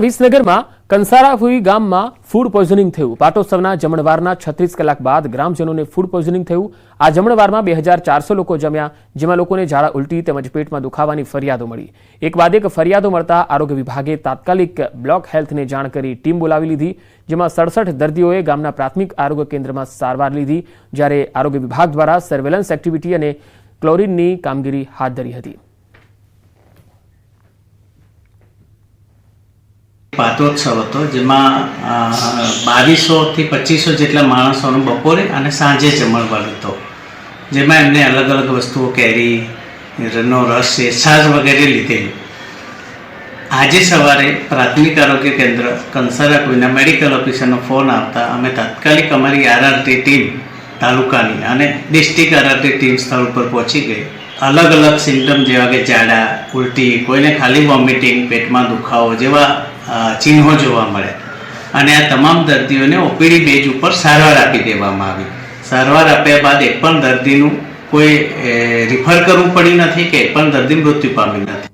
વિસનગરમાં કંસારાફુઈ ગામમાં food poisoning થયું. પાટોત્સવના જમણવારના છત્રીસ કલાક બાદ ગ્રામજનોને ફૂડ પોઈઝનિંગ થયું. આ જમણવારમાં બે હજાર ચારસો લોકો જમ્યા, જેમાં લોકોને ઝાડા ઉલટી તેમજ પેટમાં દુખાવાની ફરિયાદો મળી. એક બાદ એક ફરિયાદો મળતા આરોગ્ય વિભાગે તાત્કાલિક બ્લોક હેલ્થને જાણ કરી ટીમ બોલાવી લીધી, જેમાં સડસઠ દર્દીઓએ ગામના પ્રાથમિક આરોગ્ય કેન્દ્રમાં સારવાર લીધી, જ્યારે આરોગ્ય વિભાગ દ્વારા સર્વેલન્સ એક્ટિવિટી અને ક્લોરીનની કામગીરી હાથ ધરી હતી. પાત્રોત્સવ હતો, જેમાં બાવીસોથી પચીસો જેટલા માણસોનો બપોરે અને સાંજે જમણવાર હતો. જેમાં એમને અલગ અલગ વસ્તુઓ કેરી રનો રસ છે છાશ વગેરે લીધેલી. આજે સવારે પ્રાથમિક આરોગ્ય કેન્દ્ર કંસારા કોઈના મેડિકલ ઓફિસરનો ફોન આવતા અમે તાત્કાલિક અમારી આરઆરટી ટીમ તાલુકાની અને ડિસ્ટ્રિક્ટ આરઆરટી ટીમ સ્થળ ઉપર પહોંચી ગઈ. અલગ અલગ સિમ્ટમ જેવા કે ઝાડા ઉલટી, કોઈને ખાલી વોમિટિંગ, પેટમાં દુખાવો જેવા ચિહ્નો જોવા મળ્યા અને આ તમામ દર્દીઓને ઓપીડી બેજ ઉપર સારવાર આપી દેવામાં આવી. સારવાર આપ્યા બાદ એક પણ દર્દીનું કોઈ રિફર કરવું પડી નથી કે એક પણ દર્દી મૃત્યુ પામી નથી.